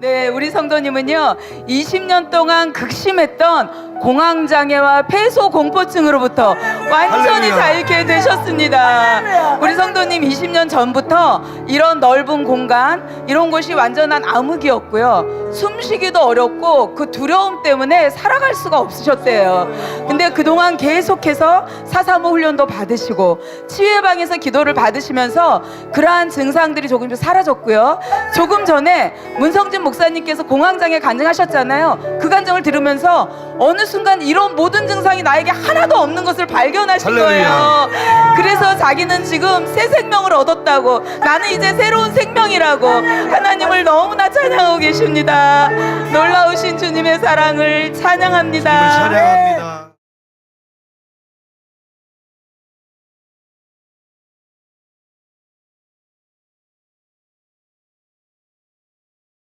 네, 우리 성도님은요, 20년 동안 극심했던 공황장애와 폐소 공포증으로부터 완전히. 자유케 되셨습니다. 우리 성도님 20년 전부터 이런 넓은 공간, 이런 곳이 완전한 암흑이었고요. 숨쉬기도 어렵고 그 두려움 때문에 살아갈 수가 없으셨대요. 근데 그동안 계속해서 사사모 훈련도 받으시고 치유의 방에서 기도를 받으시면서 그러한 증상들이 조금씩 사라졌고요. 조금 전에 문성진 목사님께서 공황장애 간증하셨잖아요. 그 간증을 들으면서 어느 순간 이런 모든 증상이 나에게 하나도 없는 것을 발견하신 할렐루야. 거예요. 그래서 자기는 지금 새 생명을 얻었다고 나는 이제 새로운 생명이라고 하나님을 너무나 찬양하고 계십니다. 놀라우신 주님의 사랑을 찬양합니다. 찬양합니다.